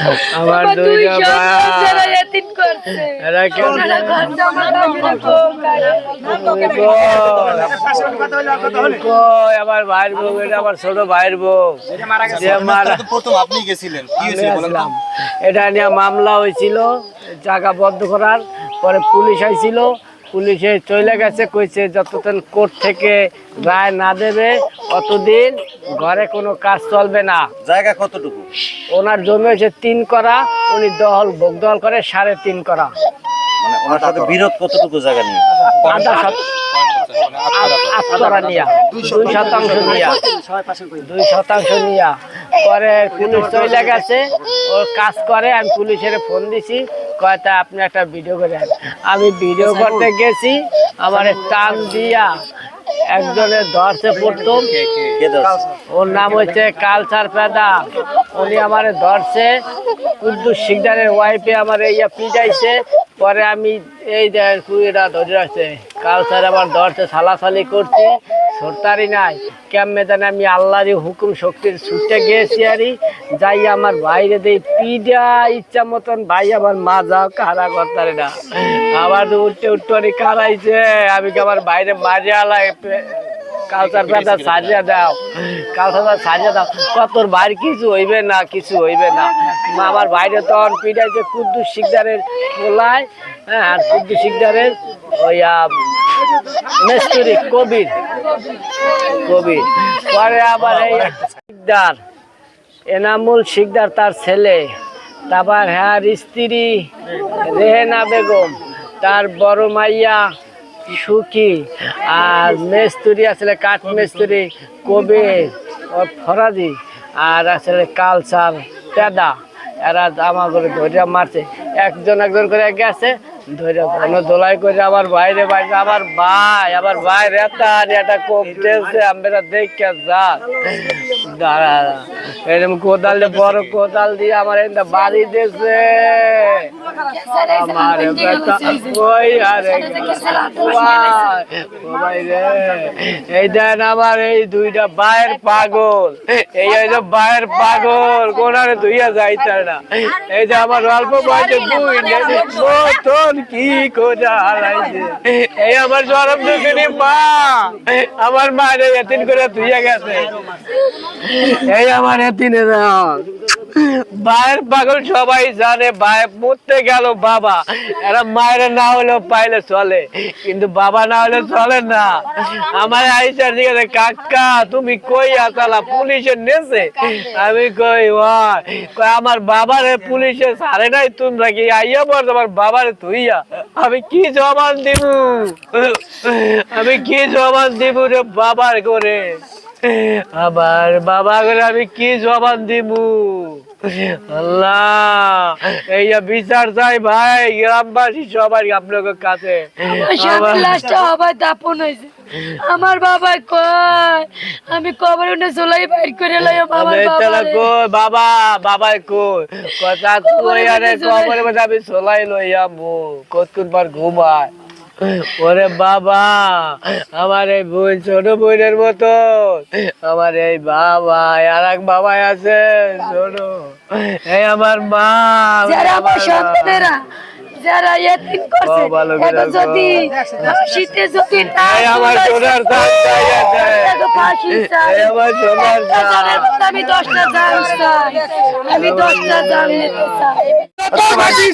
আমার আমার দুই দুইটা ভাই এরা। কই আমার ভাইয়ের বউ এটা আমার ছোট ভাইয়ের বউ। যে মারা প্রথম আপনি গেছিলেন। কি হয়েছিল বলেন এটা নিয়ে মামলা হয়েছিল জায়গা বন্ধ করার পরে পুলিশ আইছিল পুলিশে চলে গেছে কইছে যতদিন কোর্ট থেকে রায় না দেবে অতদিন ঘরে কোনো কাজ চলবে না। জায়গা কতটুকু? ওনার জমি হয়েছে তিন করা উনি দল ভোগ দল করে সাড়ে তিন করা। মানে ওনার সাথে বিরোধ কতটুকু জায়গা নিয়ে? আধা নিয়া দুই শতাংশ নিয়া। দুই শতাংশ নিয়া। পরে পুলিশ চলে গেছে ও কাজ করে আমি পুলিশের ফোন দিছি। কয়টা আপনি একটা ভিডিও করে আমি ভিডিও করতে গেছি আমার টান দিয়া একজনের ধরছে প্রথম। ওর নাম হচ্ছে কালচার পেদা উনি আমার ধরছে। কুদ্দুস শিকদারের ওয়াইফে আমার ইয়া পিটাইছে। পরে আমি এই কুড়িটা ধরে রাখছে। কালচার আমার ধরছে সালাসালি করছি। সরতারি নাই। ক্যাম মেদানে আমি আল্লাহরই হুকুম শক্তির ছুটে গিয়েছি আরই। যাই আমার বাইরে দেই, পিডা ইচ্ছা মতন ভাই আমার মা যাও, কারা করতারি না। আবার উঠতে উঠতে কারাইছে। আমি আমার বাইরে মাঝে আলাই কালচার পেদা সাজিয়া দাও। কালচার সাজিয়া দাও। কতর বাইর কিছু হইবে না কিছু হইবে না। আমার বাইরে তখন পিঠাইছে কুদ্দুস শিকদারের পোলায় হ্যাঁ আর কুদ্দুস শিকদারের ওই মেস্তুরি কবির। কবির। পরে আবার এই শিকদার এনামুল শিকদার তার ছেলে। তারপর হ্যাঁ স্ত্রী রেহেনা বেগম তার বড় মাইয়া। সুখী। আর মেস্তুরি আসলে কাঠ মেস্তুরি কবির ফরাজি। আর আসলে কালচার, পেদা। এরা আমার ধরিয়া ধরে মারছে। একজন একজন করে গেছে করে আমার বাইরে বাইরে আমার ভাই আমার যা কোদাল বড় কোদাল দিয়ে আমার বাড়ি আমার এই দুইটা বায়ের পাগল এই হইল বায়ের পাগল কোনারে দুইয়া যাইতে না এই যে আমার অল্প বয়সে দুই কি করে হারাইছে এই আমার জরম দুদিনী মা আমার মা রে এতিন করে তুইয়া গেছে। এই আমার এতিনে বায়ের পাগল সবাই জানে ভাই মরতে গেল বাবা। এরা মায়ের না হলেও পাইলে চলে, কিন্তু বাবা না হলে চলে না। আমার আইসার দিকে কাকা, তুমি কই আসালা পুলিশে নেছে আমি কই কই, আমার বাবারে পুলিশে সারে নাই তোমরা কি? আইয়া পর তোমার বাবারে তুইয়া আমি কি জবান দিব আমি কি জবান দিব রে বাবার করে আবার বাবা করে আমি কি জবান দিমু? আল্লাহ এই বিচার চাই ভাই গ্রামবাসী সবাই আপনাদের কাছে। আমার- আবার দাপন হয়েছে। আমার বাবা কয় আমি কবর উঠে চলাই বাইর করে আমার বাবা কই? বাবা কই? কথা কই আরে কবরে মধ্যে আমি সোলাই লইয়া মু কতক্ষণ পর ঘুমায়? ওরে বাবা আমার এই বোন ছোট বোনের মতো। আমার এই বাবা আর এক বাবা আছে ছোট এই আমার মা আমার সন্তানেরা যারা এতিম করছে যদি শীতে যদি না আমার সোনার দাঁত চাই আছে। তাকে ফাঁসি চাই। এই আমার সোনার একটা দাঁত। জনের বদলে আমি দশটা জান চাই। আমি দশটা জান নিতে চাই। স্বামী ফাঁসি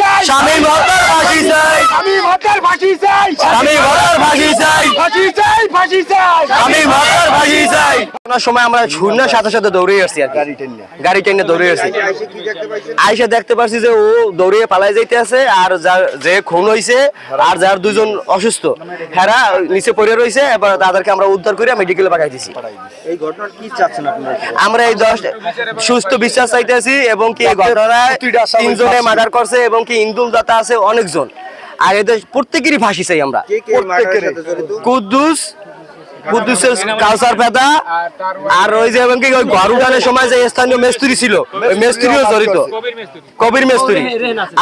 চাই। স্বামী ভর্তার ফাঁসি চাই। স্বামী ভর্তার ফাঁসি চাই। ওনার সময় আমরা শূন্যের সাথে সাথে দৌড়ে আসছি আর গাড়ি টেনে গাড়ি টেনে দৌড়ে আসছি। আইসা দেখতে পারছি যে ও দৌড়িয়ে পালাই যাইতে আছে আর যার যে খুন হইছে আর যার দুজন অসুস্থ। হেরা নিচে পড়ে রয়েছে এবার তাদেরকে আমরা উদ্ধার করে মেডিকেলে পাঠাই দিছি। এই ঘটনার কি চাচ্ছেন আপনারা আমরা এই দশ সুস্থ বিশ্বাস চাইতেছি এবং কি এই ঘটনায় তিনজনে মার্ডার করছে এবং কি ইন্দুল দাতা আছে অনেকজন। আর এদের প্রত্যেকেরই ফাঁসি চাই আমরা। কুদ্দুস কুদ্দুসের কাউসার আর ওই যে এবং কি ওই ঘর উঠানোর সময় যে স্থানীয় মেস্তুরি ছিল ওই মেস্তুরিও জড়িত। কবির মেস্তুরি।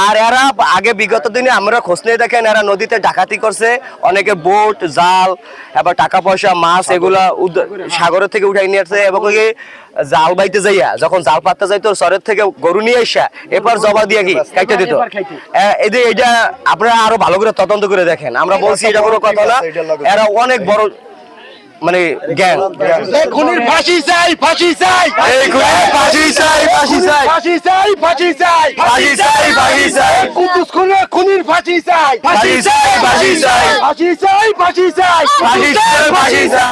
আর এরা আগে বিগত দিনে আমরা খোঁজ নিয়ে দেখেন এরা নদীতে ডাকাতি করছে অনেকে বোট জাল এবার টাকা পয়সা মাছ এগুলা সাগরের থেকে উঠাই নিয়ে আসছে এবং কি জাল বাইতে যাইয়া যখন জাল পাততে যাইতো শহরের থেকে গরু নিয়ে আসা এবার জবা দিয়ে কি কাইতে দিত। এই যে এটা আপনারা আরও ভালো করে তদন্ত করে দেখেন। আমরা বলছি এটা কোনো কথা না। এরা অনেক বড় মানে জ্ঞান খুনির ফাঁসি চাই ফাঁসি চাই ফাঁসি চাই ফাঁসি চাই ফাঁসি চাই ফাঁসি চাই ফাঁসি চাই ফাঁসি চাই কুদ্দুস খুনে খুনির ফাঁসি চাই ফাঁসি চাই ফাঁসি চাই ফাঁসি চাই ফাঁসি চাই ফাঁসি চাই ফাঁসি চাই